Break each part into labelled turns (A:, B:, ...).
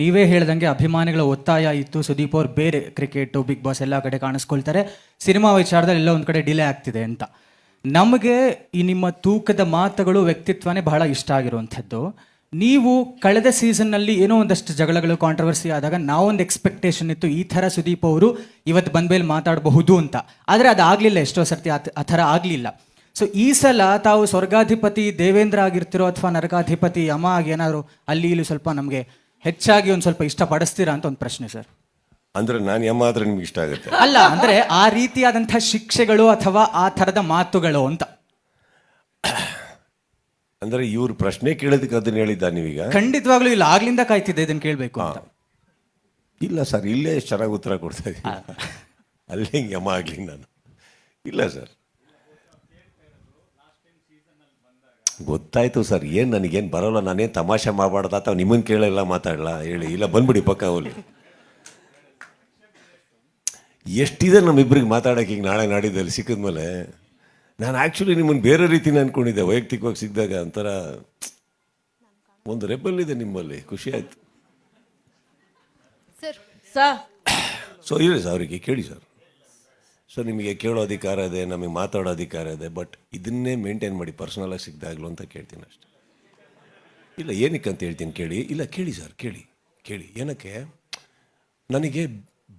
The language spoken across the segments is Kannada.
A: ನೀವೇ ಹೇಳ್ದಂಗೆ ಅಭಿಮಾನಿಗಳ ಒತ್ತಾಯ ಇತ್ತು. ಸುದೀಪ್ ಅವ್ರು ಬೇರೆ ಕ್ರಿಕೆಟು ಬಿಗ್ ಬಾಸ್ ಎಲ್ಲ ಕಡೆ ಕಾಣಿಸ್ಕೊಳ್ತಾರೆ. ಸಿನಿಮಾ ವಿಚಾರದಲ್ಲಿ ಎಲ್ಲ ಒಂದು ಕಡೆ ಡಿಲೇ ಆಗ್ತಿದೆ ಅಂತ. ನಮಗೆ ಈ ನಿಮ್ಮ ತೂಕದ ಮಾತುಗಳು ವ್ಯಕ್ತಿತ್ವನೇ ಬಹಳ ಇಷ್ಟ ಆಗಿರುವಂಥದ್ದು. ನೀವು ಕಳೆದ ಸೀಸನ್ನಲ್ಲಿ ಏನೋ ಒಂದಷ್ಟು ಜಗಳಗಳು ಕಾಂಟ್ರವರ್ಸಿ ಆದಾಗ ನಾವೊಂದು ಎಕ್ಸ್ಪೆಕ್ಟೇಷನ್ ಇತ್ತು, ಈ ಥರ ಸುದೀಪ್ ಅವರು ಇವತ್ತು ಬಂದ ಮೇಲೆ ಮಾತಾಡಬಹುದು ಅಂತ. ಆದರೆ ಅದಾಗಲಿಲ್ಲ ಎಷ್ಟೋ ಸರ್ತಿ ಆ ಥರ ಆಗಲಿಲ್ಲ. ಸೊ ಈ ಸಲ ತಾವು ಸ್ವರ್ಗಾಧಿಪತಿ ದೇವೇಂದ್ರ ಆಗಿರ್ತಿರೋ ಅಥವಾ ನರಕಾಧಿಪತಿ ಯಮ ಆಗಿ ಏನಾದರೂ ಅಲ್ಲಿ ಇಲ್ಲಿ ಸ್ವಲ್ಪ ನಮಗೆ ಹೆಚ್ಚಾಗಿ ಒಂದು ಸ್ವಲ್ಪ ಇಷ್ಟಪಡಿಸ್ತೀರಾ ಅಂತ ಒಂದು ಪ್ರಶ್ನೆ ಸರ್.
B: ಅಂದ್ರೆ ನಾನು ಯಮ ಆದ್ರೆ ನಿಮ್ಗೆ ಇಷ್ಟ ಆಗುತ್ತೆ.
A: ಅಲ್ಲ ಅಂದ್ರೆ ಆ ರೀತಿಯಾದಂತಹ ಶಿಕ್ಷೆಗಳು ಅಥವಾ ಆ ಥರದ ಮಾತುಗಳು ಅಂತ.
B: ಅಂದ್ರೆ ಇವ್ರು ಪ್ರಶ್ನೆ ಕೇಳೋದಕ್ಕೆ ಅದನ್ನ ಹೇಳಿದ್ದ ನೀವೀಗ?
A: ಖಂಡಿತವಾಗ್ಲೂ ಇಲ್ಲ. ಆಗ್ಲಿಂದ ಕಾಯ್ತಿದ್ದೆ ಇದನ್ನ ಕೇಳಬೇಕು ಅಂತ.
B: ಇಲ್ಲ ಸರ್ ಇಲ್ಲೇ ಚೆನ್ನಾಗಿ ಉತ್ತರ ಕೊಡ್ತಾ ಇದ್ದೀನಿ. ಅಲ್ಲೇ ಹಿಂಗೆ ಯಮ ಆಗ್ಲಿ ನಾನು. ಇಲ್ಲ ಸರ್. ಗೊತ್ತಾಯ್ತು ಸರ್ ಏನು ನನಗೇನು ಬರೋಲ್ಲ ನಾನೇನು ತಮಾಷೆ ಮಾಡಬಾರ್ದ ಅಥವಾ ನಿಮ್ಮನ್ನು ಕೇಳಲ್ಲ ಮಾತಾಡಲ್ಲ ಹೇಳಿ ಇಲ್ಲ ಬಂದ್ಬಿಡಿ ಪಕ್ಕ ಅವಲ್ಲಿ ಎಷ್ಟಿದೆ ನಮ್ಮಿಬ್ಬರಿಗೆ ಮಾತಾಡೋಕೆ ಈಗ ನಾಳೆ ನಾಡಿದ್ದಲ್ಲಿ ಸಿಕ್ಕಿದ್ಮೇಲೆ? ನಾನು ಆ್ಯಕ್ಚುಲಿ ನಿಮ್ಮನ್ನು ಬೇರೆ ರೀತಿನ ಅಂದ್ಕೊಂಡಿದ್ದೆ ವೈಯಕ್ತಿಕವಾಗಿ ಸಿಕ್ಕಿದಾಗ ಒಂಥರ ಒಂದು ರೆಬಲ್ ಇದೆ ನಿಮ್ಮಲ್ಲಿ ಖುಷಿ ಆಯಿತು. ಸೊ ಇಲ್ಲ ಸರ್ ಅವರಿಗೆ ಕೇಳಿ ಸರ್. ಸೊ ನಿಮಗೆ ಕೇಳೋ ಅಧಿಕಾರ ಇದೆ, ನಮಗೆ ಮಾತಾಡೋ ಅಧಿಕಾರ ಇದೆ ಬಟ್ ಇದನ್ನೇ ಮೇಂಟೈನ್ ಮಾಡಿ ಪರ್ಸನಲಾಗಿ ಸಿಗ್ದಾಗ್ಲು ಅಂತ ಕೇಳ್ತೀನಿ ಅಷ್ಟೆ. ಇಲ್ಲ, ಏನಕ್ಕೆ ಅಂತ ಹೇಳ್ತೀನಿ ಕೇಳಿ. ಇಲ್ಲ, ಕೇಳಿ ಸರ್, ಕೇಳಿ ಕೇಳಿ. ಏನಕ್ಕೆ? ನನಗೆ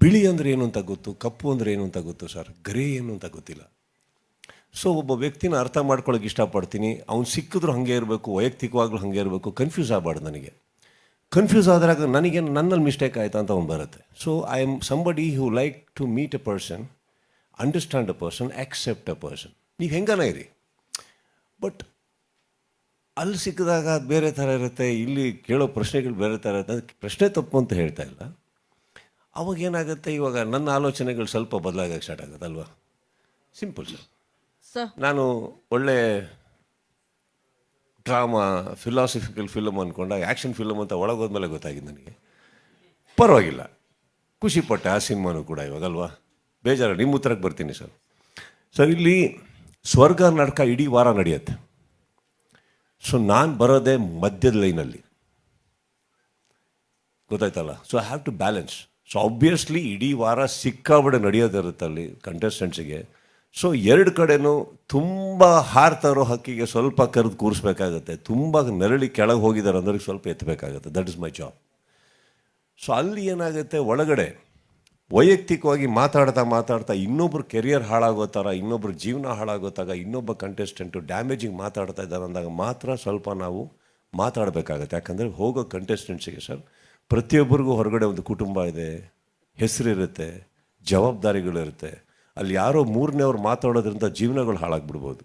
B: ಬಿಳಿ ಅಂದರೆ ಏನು ಅಂತ ಗೊತ್ತು, ಕಪ್ಪು ಅಂದರೆ ಏನು ಅಂತ ಗೊತ್ತು ಸರ್, ಗ್ರೇ ಏನು ಅಂತ ಗೊತ್ತಿಲ್ಲ. ಸೊ ಒಬ್ಬ ವ್ಯಕ್ತಿನ ಅರ್ಥ ಮಾಡ್ಕೊಳ್ಳೋಕೆ ಇಷ್ಟಪಡ್ತೀನಿ. ಅವ್ನು ಸಿಕ್ಕಿದ್ರು ಹಾಗೆ ಇರಬೇಕು, ವೈಯಕ್ತಿಕವಾಗ್ಲೂ ಹಾಗೆ ಇರಬೇಕು ಕನ್ಫ್ಯೂಸ್ ಆಗಬಾರ್ದು ನನಗೆ. ಕನ್ಫ್ಯೂಸ್ ಆದಾಗ ನನಗೆ ನನ್ನಲ್ಲಿ ಮಿಸ್ಟೇಕ್ ಆಯಿತಾ ಅಂತ ಅವ್ನು ಬರುತ್ತೆ. So I am somebody who like to meet a person understand a person accept a person ನೀವು ಹೆಂಗನ ಇರಿ? ಬಟ್ ಅಲ್ಲಿ ಸಿಕ್ಕಿದಾಗ ಅದು ಬೇರೆ ಥರ ಇರುತ್ತೆ ಇಲ್ಲಿ ಕೇಳೋ ಪ್ರಶ್ನೆಗಳು ಬೇರೆ ಥರ ಇರುತ್ತೆ ಅದಕ್ಕೆ ಪ್ರಶ್ನೆ ತಪ್ಪು ಅಂತ ಹೇಳ್ತಾ ಇಲ್ಲ. ಅವಾಗ ಏನಾಗುತ್ತೆ ಇವಾಗ ನನ್ನ ಆಲೋಚನೆಗಳು ಸ್ವಲ್ಪ ಬದಲಾಗಕ್ಕೆ ಸ್ಟಾರ್ಟ್ ಆಗುತ್ತೆ ಅಲ್ವಾ? ಸಿಂಪಲ್ ಸರ್
C: ಸರ್
B: ನಾನು ಒಳ್ಳೆ ಡ್ರಾಮಾ ಫಿಲಾಸಫಿಕಲ್ ಫಿಲಮ್ ಅಂದ್ಕೊಂಡಾಗ ಆ್ಯಕ್ಷನ್ ಫಿಲಮ್ ಅಂತ ಒಳಗೋದ್ಮೇಲೆ ಗೊತ್ತಾಗಿದೆ ನನಗೆ. ಪರವಾಗಿಲ್ಲ. ಖುಷಿಪಟ್ಟೆ ಆ ಸಿನಿಮಾನು ಕೂಡ ಇವಾಗಲ್ವಾ ಬೇಜಾರು, ನಿಮ್ಮ ಉತ್ತರಕ್ಕೆ ಬರ್ತೀನಿ ಸರ್. ಸರ್, ಇಲ್ಲಿ ಸ್ವರ್ಗ ನಾಟಕ ಇಡೀ ವಾರ ನಡೆಯುತ್ತೆ. ಸೊ ನಾನು ಬರೋದೇ ಮಧ್ಯದ ಲೈನಲ್ಲಿ. ಗೊತ್ತಾಯ್ತಲ್ಲ? So I have to balance so obviously ಇಡೀ ವಾರ ಸಿಕ್ಕಾಬಡೆ ನಡೆಯೋದಿರುತ್ತೆ ಅಲ್ಲಿ ಕಂಟೆಸ್ಟೆಂಟ್ಸಿಗೆ ಸೊ ಎರಡು ಕಡೆನೂ ತುಂಬ ಹಾರ್ತಾ ಇರೋ ಹಕ್ಕಿಗೆ ಸ್ವಲ್ಪ ಕರೆದು ಕೂರಿಸ್ಬೇಕಾಗತ್ತೆ. ತುಂಬ ನೆರಳಿ ಕೆಳಗೆ ಹೋಗಿದ್ದಾರೆ ಅಂದ್ರೆ ಸ್ವಲ್ಪ ಎತ್ತಬೇಕಾಗತ್ತೆ. That is my job so ಅಲ್ಲಿ ಏನಾಗುತ್ತೆ? ಒಳಗಡೆ ವೈಯಕ್ತಿಕವಾಗಿ ಮಾತಾಡ್ತಾ ಮಾತಾಡ್ತಾ ಇನ್ನೊಬ್ಬರು ಕೆರಿಯರ್ ಹಾಳಾಗೋ ಥರ, ಇನ್ನೊಬ್ರ ಜೀವನ ಹಾಳಾಗೋತಾಗ ಇನ್ನೊಬ್ಬ ಕಂಟೆಸ್ಟೆಂಟು ಡ್ಯಾಮೇಜಿಂಗ್ ಮಾತಾಡ್ತಾ ಇದ್ದಾರೆ ಅಂದಾಗ ಮಾತ್ರ ಸ್ವಲ್ಪ ನಾವು ಮಾತಾಡಬೇಕಾಗತ್ತೆ. ಯಾಕಂದರೆ ಹೋಗೋ ಕಂಟೆಸ್ಟೆಂಟ್ಸಿಗೆ ಸರ್, ಪ್ರತಿಯೊಬ್ಬರಿಗೂ ಹೊರಗಡೆ ಒಂದು ಕುಟುಂಬ ಇದೆ, ಹೆಸರಿರುತ್ತೆ ಜವಾಬ್ದಾರಿಗಳಿರುತ್ತೆ ಅಲ್ಲಿ ಯಾರೋ ಮೂರನೇವ್ರು ಮಾತಾಡೋದ್ರಿಂದ ಜೀವನಗಳು ಹಾಳಾಗ್ಬಿಡ್ಬೋದು.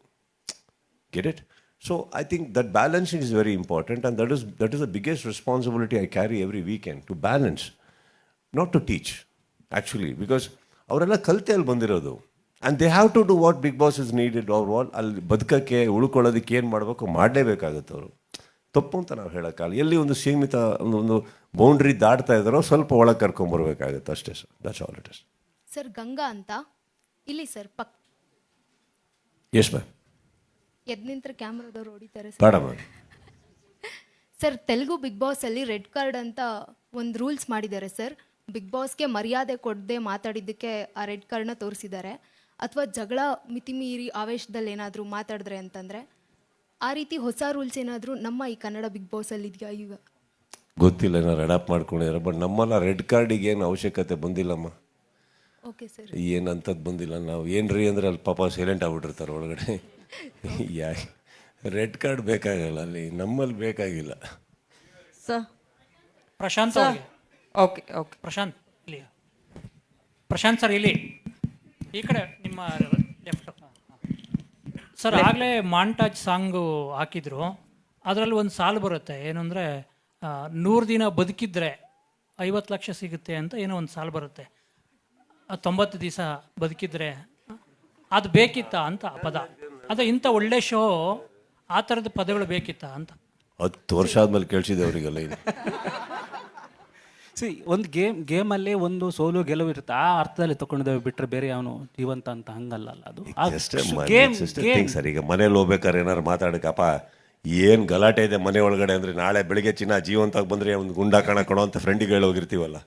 B: Get it so I think that balancing is very important and that is that is the biggest responsibility I carry every weekend to balance not to teach. Actually because ಅವರೆಲ್ಲ ಕಲಿತೆ ಅಲ್ಲಿ ಬಂದಿರೋದು. And they have to do what Bigg Boss is needed ಅವ್ರ ವಾಲ್ ಅಲ್ಲಿ ಬದುಕೋಕ್ಕೆ ಉಳ್ಕೊಳ್ಳೋದಕ್ಕೆ ಏನು ಮಾಡಬೇಕು ಮಾಡಲೇಬೇಕಾಗುತ್ತೆ ಅವರು. ತಪ್ಪು ಅಂತ ನಾವು ಹೇಳೋಕ್ಕಲ್ಲ ಎಲ್ಲಿ ಒಂದು ಸೀಮಿತ ಒಂದು ಒಂದು ಬೌಂಡ್ರಿ ದಾಟ್ತಾ ಇದ್ದಾರೋ ಸ್ವಲ್ಪ ಒಳಗೆ ಕರ್ಕೊಂಬರ್ಬೇಕಾಗತ್ತೆ ಅಷ್ಟೇ sir. That's all it is
D: sir Ganga ಅಂತ? ಇಲ್ಲಿ ಸರ್ ಪಕ್.
B: ಎಸ್ ಮ್ಯಾಮ್
D: ಎದ್ ನಿಂತರ ಕ್ಯಾಮ್ರಾದವ್ರು ಹೊಡಿತಾರೆ ಸರ್.
B: ಬೇಡ ma'am
D: sir Telugu Bigg Boss ಅಲ್ಲಿ ರೆಡ್ ಕಾರ್ಡ್ ಅಂತ ಒಂದು ರೂಲ್ಸ್ ಮಾಡಿದ್ದಾರೆ ಸರ್. ಬಿಗ್ ಬಾಸ್ಗೆ ಮರ್ಯಾದೆ ಕೊಡದೆ ಮಾತಾಡಿದ್ದಕ್ಕೆ ಆ ರೆಡ್ ಕಾರ್ಡ್ನ ತೋರಿಸಿದ್ದಾರೆ. ಅಥವಾ ಜಗಳ ಮಿತಿಮೀರಿ ಆವೇಶದಲ್ಲಿ ಏನಾದರೂ ಮಾತಾಡಿದ್ರೆ ಅಂತಂದರೆ ಆ ರೀತಿ ಹೊಸ ರೂಲ್ಸ್ ಏನಾದರೂ ನಮ್ಮ ಈ ಕನ್ನಡ ಬಿಗ್ ಬಾಸಲ್ಲಿ ಅಲ್ಲಿ ಇದೆಯಾ ಈಗ?
B: ಗೊತ್ತಿಲ್ಲ ಏನೋ ಅಡಾಪ್ಟ್ ಮಾಡ್ಕೊಂಡಿದ್ದಾರೆ ಬಟ್ ನಮ್ಮಲ್ಲ ರೆಡ್ ಕಾರ್ಡಿಗೆ ಏನು ಅವಶ್ಯಕತೆ ಬಂದಿಲ್ಲಮ್ಮ.
D: ಓಕೆ ಸರ್
B: ಏನಂಥದ್ದು ಬಂದಿಲ್ಲ. ನಾವು ಏನ್ರಿ ಅಂದ್ರೆ ಅಲ್ಲಿ ಪಾಪ ಸೈಲೆಂಟ್ ಆಗ್ಬಿಟ್ಟಿರ್ತಾರೆ ಒಳಗಡೆ. ಯಾ ರೆಡ್ ಕಾರ್ಡ್ ಬೇಕಾಗಲ್ಲ ಅಲ್ಲಿ ನಮ್ಮಲ್ಲಿ ಬೇಕಾಗಿಲ್ಲ.
C: ಸರ್
E: ಪ್ರಶಾಂತ್
C: ಸರ್
E: ಅವ್ರಿಗೆ.
C: Okay okay.
E: ಪ್ರಶಾಂತ್ ಇಲ್ಲಿ. ಪ್ರಶಾಂತ್ ಸರ್ ಇಲ್ಲಿ. ಈ ಕಡೆ ನಿಮ್ಮ ಲೆಫ್ಟ್ ಸರ್ ಆಗಲೇ ಮಾಂಟಾಜ್ ಸಾಂಗು ಹಾಕಿದ್ರು. ಅದರಲ್ಲಿ ಒಂದು ಸಾಲು ಬರುತ್ತೆ. ಏನು ಅಂದರೆ ನೂರು ದಿನ ಬದುಕಿದ್ರೆ ಐವತ್ತು ಲಕ್ಷ ಸಿಗುತ್ತೆ ಅಂತ ಏನೋ ಒಂದು ಸಾಲು ಬರುತ್ತೆ. ತೊಂಬತ್ತು ದಿವಸ ಬದುಕಿದ್ರೆ ಅದು ಬೇಕಿತ್ತಾ ಅಂತ ಪದ. ಅದು ಇಂಥ ಒಳ್ಳೆ ಶೋ ಆ ಥರದ ಪದಗಳು ಬೇಕಿತ್ತಾ ಅಂತ.
B: ಹತ್ತು ವರ್ಷ ಆದ್ಮೇಲೆ ಕೇಳಿಸಿದೆ ಅವರಿಗೆಲ್ಲ ಇದು
F: ಸಿ ಒಂದು ಗೇಮ್ ಗೇಮಲ್ಲೇ ಒಂದು ಸೋಲು ಗೆಲುವು ಇರುತ್ತೆ. ಆ ಅರ್ಥದಲ್ಲಿ ತಗೊಂಡಿದ್ದೇವೆ ಬಿಟ್ಟರೆ ಬೇರೆ ಅವನು ಜೀವಂತ ಅಂತ ಹಂಗಲ್ಲ ಅಲ್ಲ ಅದು
B: ಜಸ್ಟ್ ಸರ್ ಈಗ ಮನೇಲಿ ಹೋಗ್ಬೇಕಾದ್ರೆ ಏನಾರು ಮಾತಾಡಕ್ಕಪ್ಪ ಏನು ಗಲಾಟೆ ಇದೆ ಮನೆ ಒಳಗಡೆ ಅಂದರೆ ನಾಳೆ ಬೆಳಿಗ್ಗೆ ಚಿನ್ನ ಜೀವಂತಾಗಿ ಬಂದರೆ ಒಂದು ಗುಂಡ ಕಾಣ ಕೊಡೋ ಅಂತ ಫ್ರೆಂಡಿಗೆ ಹೇಳೋಗಿರ್ತೀವಲ್ಲ ಹೋಗಿರ್ತೀವಲ್ಲ.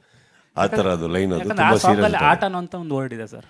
B: ಆ ಥರ ಅದು ಲೈನ್ ಅದು
F: ಯಾಕಂದ್ರೆ ಆ
B: ತುಂಬ ಸೀರಿಯಸ್
F: ಆಟ ಅನ್ನೋ ಅಂತ ಒಂದು ವರ್ಡ್ ಇದೆ ಸರ್